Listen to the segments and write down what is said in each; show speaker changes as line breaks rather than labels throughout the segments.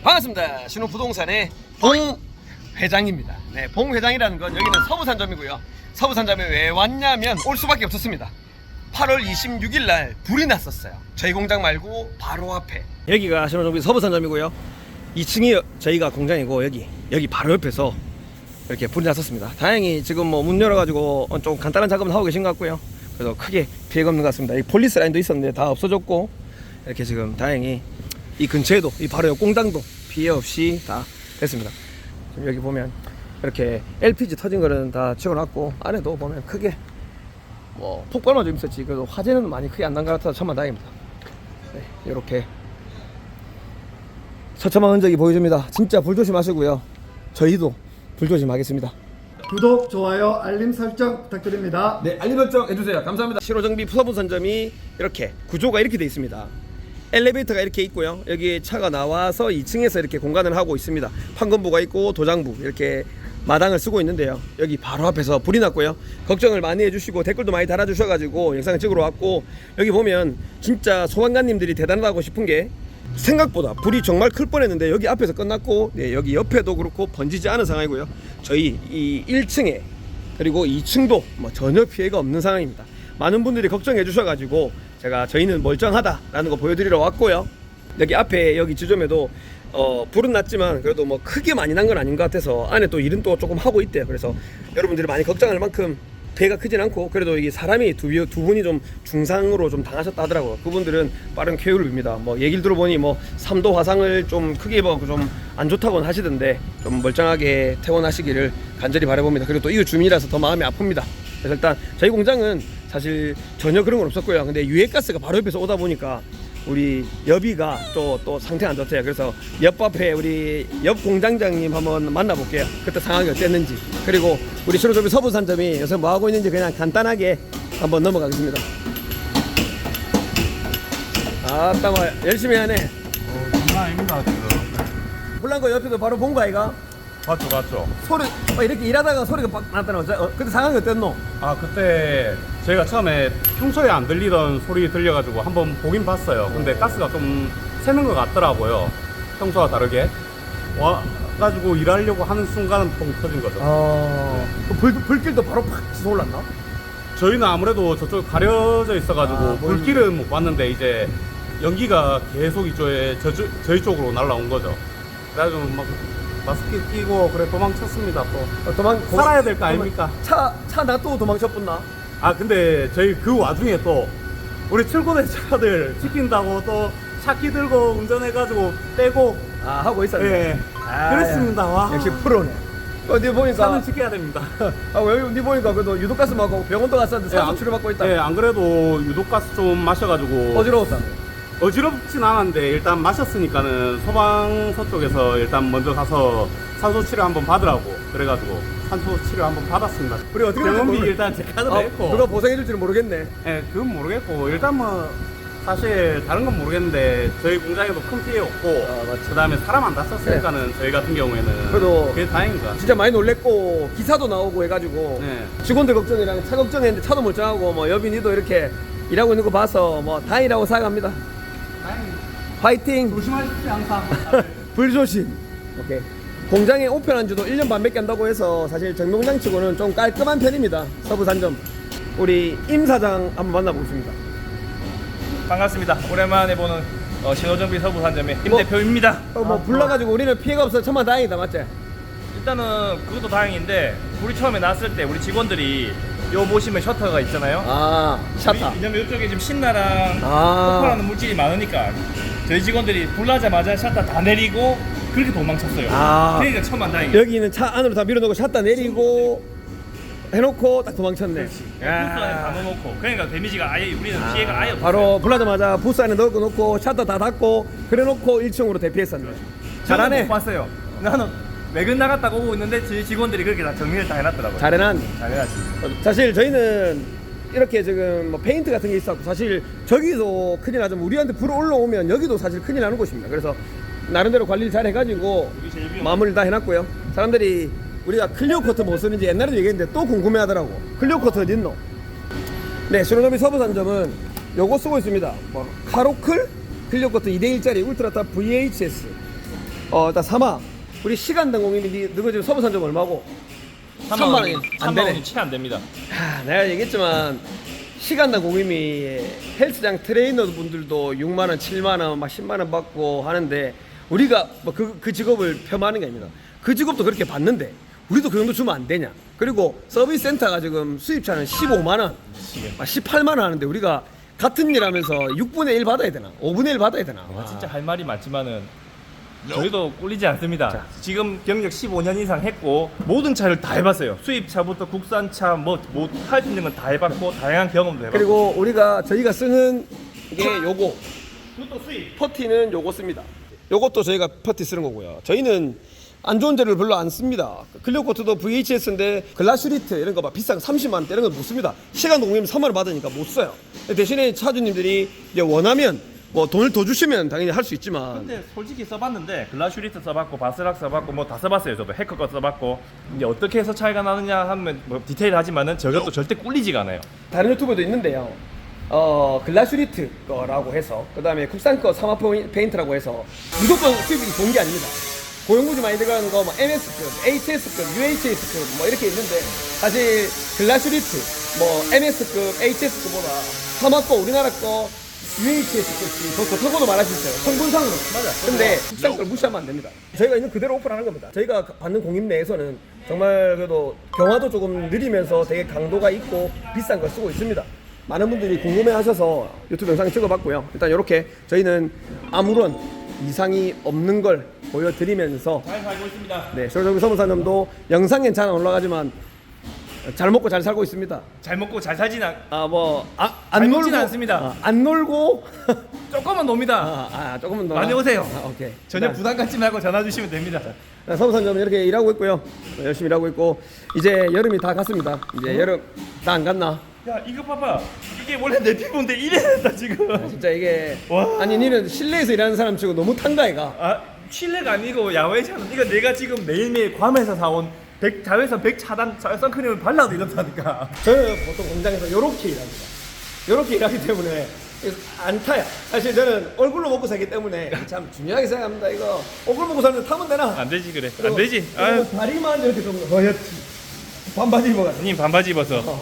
반갑습니다. 신혼부동산의 봉 회장입니다. 네, 봉 회장이라는 건 여기는 서부산점이고요. 서부산점에 왜 왔냐면 올 수밖에 없었습니다. 8월 26일 날 불이 났었어요. 저희 공장 말고 바로 앞에. 여기가 신혼정비 서부산점이고요. 2층이 저희가 공장이고 여기 여기 바로 옆에서 이렇게 불이 났었습니다. 다행히 지금 뭐 문 열어가지고 좀 간단한 작업을 하고 계신 것 같고요. 그래서 크게 피해가 없는 것 같습니다. 이 폴리스 라인도 있었는데 다 없어졌고 이렇게 지금 다행히 이 근처에도 이 바로 옆 공장도 피해 없이 다 됐습니다. 지금 여기 보면 이렇게 LPG 터진 거는 다 치워놨고 안에도 보면 크게 뭐 폭발만 좀 있었지 그래도 화재는 많이 크게 안 난 것 같아서 천만 다행입니다. 네, 이렇게 처참한 흔적이 보여줍니다. 진짜 불 조심하시고요. 저희도 불 조심하겠습니다.
구독, 좋아요, 알림 설정 부탁드립니다.
네, 알림 설정 해주세요. 감사합니다. 신호정비 서부선점이 이렇게 구조가 이렇게 돼 있습니다. 엘리베이터가 이렇게 있고요. 여기 차가 나와서 2층에서 이렇게 공간을 하고 있습니다. 판검부가 있고 도장부 이렇게 마당을 쓰고 있는데요. 여기 바로 앞에서 불이 났고요. 걱정을 많이 해주시고 댓글도 많이 달아주셔가지고 영상을 찍으러 왔고 여기 보면 진짜 소방관님들이 대단하다고 싶은 게 생각보다 불이 정말 클 뻔했는데 여기 앞에서 끝났고 네, 여기 옆에도 그렇고 번지지 않은 상황이고요. 저희 이 1층에 그리고 2층도 뭐 전혀 피해가 없는 상황입니다. 많은 분들이 걱정해 주셔가지고 제가 저희는 멀쩡하다라는 거 보여드리러 왔고요. 여기 앞에 여기 지점에도 어, 불은 났지만 그래도 뭐 크게 많이 난 건 아닌 것 같아서 안에 또 일은 또 조금 하고 있대요. 그래서 여러분들이 많이 걱정할 만큼 피해가 크진 않고 그래도 이게 사람이 두, 비- 두 분이 좀 중상으로 좀 당하셨다 하더라고요. 그분들은 빠른 쾌유를 빕니다. 뭐 얘기를 들어보니 뭐 3도 화상을 좀 크게 입어서 좀안 좋다고는 하시던데 좀 멀쩡하게 퇴원하시기를 간절히 바라봅니다. 그리고 또 이웃 주민이라서 더 마음이 아픕니다. 그래서 일단 저희 공장은 사실 전혀 그런 건 없었고요. 근데 유해가스가 바로 옆에서 오다 보니까 우리 여비가 또, 또 상태가 안 좋대요. 그래서 옆 앞에 우리 옆 공장장님 한번 만나볼게요. 그때 상황이 어땠는지. 그리고 우리 신호조비 서부산점이 요새 뭐 하고 있는지 그냥 간단하게 한번 넘어가겠습니다. 아따 뭐 열심히 하네.
어, 장난 아닙니다 지금
불난 거 옆에도 바로 본 거 아이가?
맞죠 맞죠.
소리 어, 이렇게 일하다가 소리가 빡 났다는 어째- 어, 그때 상황이 어땠노?
아 그때 저희가 처음에 평소에 안 들리던 소리 들려가지고 한번 보긴 봤어요. 근데 가스가 좀 새는 것 같더라고요. 평소와 다르게. 와가지고 일하려고 하는 순간 뻥 터진 거죠.
어... 그 불, 불길도 바로 팍 솟올랐나?
저희는 아무래도 저쪽 가려져 있어가지고
아.
불길은 못 봤는데 이제 연기가 계속 이쪽에 저, 저희 쪽으로 날라온 거죠. 그래가지고 막 마스크 끼고 그래 도망쳤습니다 또
어, 도망
살아야 될 거 아닙니까?
차, 차 놔두고 도망쳤구나.
아 근데 저희 그 와중에 또 우리 출근의 차들 지킨다고 또 차키 들고 운전해가지고 빼고
아, 하고 있었네.
예
아,
그랬습니다 와
역시 프로네. 어디 보니까,
차는 지켜야 됩니다
아, 여기 어디 보니까 그래도 유독가스 맞고 병원도 갔었는데
안-
치료받고 있다.
예, 안 그래도 유독가스 좀 마셔가지고
어지러웠다.
어지럽진 않았는데 일단 마셨으니까는 소방서 쪽에서 일단 먼저 가서 산소 치료 한번 받으라고 그래가지고 산소 치료 한번 받았습니다
우리 어떻게 될지
병원비
모르-
일단 제 카드로
아,
했고
누가 보상해줄지는 모르겠네.
예, 그건 모르겠고 일단 뭐 사실 다른 건 모르겠는데 저희 공장에도 큰 피해 없고
아, 맞지.
그다음에 사람 안 다쳤으니까는 저희 같은 경우에는
그래도
그게 다행인가.
진짜 많이 놀랬고, 기사도 나오고 해가지고,
네.
직원들 걱정이랑 차 걱정했는데 차도 멀쩡하고, 뭐, 여빈이도 이렇게 일하고 있는 거 봐서, 뭐, 다행이라고 생각합니다.
다행히
화이팅!
조심하십시오 항상.
불조심. 오케이. 공장에 오픈한 지도 1년 반밖에 안 다고 해서 사실 정동장 치고는 좀 깔끔한 편입니다. 서부 산점. 우리 임 사장 한번 만나보겠습니다.
반갑습니다. 오랜만에 보는 어, 신호정비 서부 산점의 im
뭐-
대표입니다.
어, 뭐 불러가지고 우리는 피해가 없어서 천만 다행이다, 맞지?
일단은 그것도 다행인데 불이 처음에 났을 때 우리 직원들이 요 보시면 셔터가 있잖아요.
아, 샤타.
왜냐면 이쪽에 지금 신나랑
아.
폭발하는 물질이 많으니까 저희 직원들이 불 나자마자 셔터 다 내리고 그렇게 도망쳤어요.
아.
그러니까 천만 다행이에요.
여기는 차 안으로 다 밀어넣고 샤타 내리고 해놓고 딱 도망쳤네.
부스 안에 다 넣어놓고 그러니까 데미지가 아예 우리는 피해가 아예 없어요.
바로 불나자마자 부스 안에 넣어 놓고 샤터 다 닫고 그래놓고 1층으로 대피했었네. 잘하네.
못 봤어요. 나는 외근 나갔다가 오고 있는데 저희 직원들이 그렇게 다 정리를 다 해놨더라고요.
잘해놨네.
잘해야지.
사실 저희는 이렇게 지금 뭐 페인트 같은 게 있었고 사실 저기도 큰일 나지만 우리한테 불 올라오면 여기도 사실 큰일 나는 곳입니다. 그래서 나름대로 관리를 잘 해가지고
이게 제일 위험해.
마무리를 다 해놨고요. 사람들이 우리가 클리오 커트 뭐 쓰는지 옛날에도 얘기했는데 또 궁금해하더라고. 클리오 커트 어디 있노? 네, 신호노비 서부산점은 요거 쓰고 있습니다. 뭐 카로클 클리오 커트 2대 1짜리 울트라탑 VHS 어 일단 삼아 우리 시간당 공임이 니- 너가 지금 서부산 점 얼마고? 3만 원이 안 되네.
채안 됩니다.
하, 내가 얘기했지만 시간당 공임이 헬스장 트레이너 분들도 6만 원, 7만 원, 막 10만 원 받고 하는데 우리가 뭐 그 그 직업을 폄하하는 게 아닙니다. 그 직업도 그렇게 받는데 우리도 그 정도 주면 안 되냐? 그리고 서비스 센터가 지금 수입차는 15만 원, 아, 18만 원 하는데 우리가 같은 일 하면서 6분의 1 받아야 되나? 5분의 1 받아야 되나?
아, 진짜 할 말이 많지만은 저희도 꿀리지 않습니다. 지금 경력 15년 이상 했고 모든 차를 다 해봤어요. 수입차부터 국산차 뭐할수 있는 건 다 해봤고 다양한 경험도 해봤고.
그리고 우리가 저희가 쓰는 게 요거
그것도 수입.
퍼티는 요거 씁니다. 요것도 저희가 퍼티 쓰는 거고요. 저희는 안 좋은 재료를 별로 안 씁니다. 클리오코트도 VHS인데 글라슈리트 이런 거 막 비싼 거 30만 원대 이런 거 못 씁니다. 시간 공임 3만 원 받으니까 못 써요. 대신에 차주님들이 이제 원하면 뭐 돈을 더 주시면 당연히 할 수 있지만
근데 솔직히 써봤는데 글라슈리트 써봤고 바스락 써봤고 뭐 다 써봤어요. 저도 해커 거 써봤고 이제 어떻게 해서 차이가 나느냐 하면 뭐 디테일하지만은 저것도 절대 꿀리지가 않아요.
다른 유튜브도 있는데요. 어 글라슈리트 거라고 해서 그 다음에 국산 거 사마 포인- 페인트라고 해서 무조건 수입이 좋은 게 아닙니다. 고용부지 많이 들어가는 거 뭐 MS급, HS급, UHS급 뭐 이렇게 있는데 사실 글라슈리트 뭐 MS급, HS급보다 사마 거 우리나라 거 UHS급이 더 좋다고도 말할 수 있어요. 성분상으로. 맞아. 근데 국산 걸 무시하면 안 됩니다. 저희가 있는 그대로 오픈하는 겁니다. 저희가 받는 공임 내에서는 정말 그래도 경화도 조금 느리면서 되게 강도가 있고 비싼 걸 쓰고 있습니다. 많은 분들이 궁금해하셔서 유튜브 영상 찍어봤고요. 일단 이렇게 저희는 아무런 이상이 없는 걸 보여드리면서
잘 살고 있습니다.
네, 쇼정비 서문사님도 영상엔 잘안 올라가지만 잘 먹고 잘 살고 있습니다.
잘 먹고 잘 살진 않. 아뭐안잘
놀고
않습니다.
아, 안 놀고
조금만 놉니다.
아, 아 조금은 더
많이 오세요.
아, 오케이.
전혀
네.
부담 갖지 말고 전화 주시면 됩니다.
서부산점 이렇게 일하고 있고요. 네, 열심히 일하고 있고 이제 여름이 다 갔습니다. 이제 여름 다 안 갔나?
야 이거 봐봐. 이게 원래 내 피부인데 이래 됐다 지금.
진짜 이게
와.
아니 니는 실내에서 일하는 사람 치고 너무 탄다 이가.
아 실내가 아니고 야외잖아. 이거 내가 지금 매일매일 괌에서 사온 100, 자외선 100 차단 자- 선크림을 발라도 이렇다니까.
저는 보통 공장에서 이렇게 일합니다. 이렇게 일하기 때문에 안 타요. 사실 저는 얼굴로 먹고 살기 때문에 참 중요하게 생각합니다. 이거 얼굴 먹고 사는데 타면 되나?
안 되지 그래. 안 되지. 아유,
다리만 이렇게 좀 허옇지. 반바지 입어가지고.
님 반바지 입어서.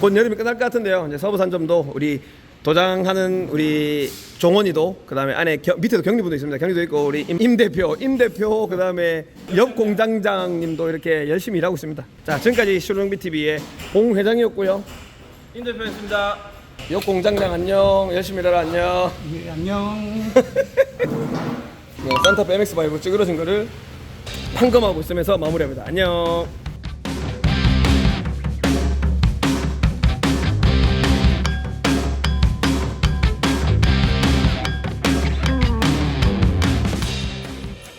곧 여름이 끝날 것 같은데요. 이제 서부산점도 우리 도장하는 우리 종원이도 그다음에 안에 겨- 밑에도 경리분도 있습니다. 경리도 있고 우리 임, 임 대표, 임 대표 그다음에 옆 공장장님도 이렇게 열심히 일하고 있습니다. 자 지금까지 쇼정비 TV의 봉 회장이었고요.
임 대표였습니다.
옆 공장장 안녕. 열심히 일하라 안녕.
예, 안녕.
네, 산타페 MX5 찌그러진 거를 판검하고 있으면서 마무리합니다. 안녕.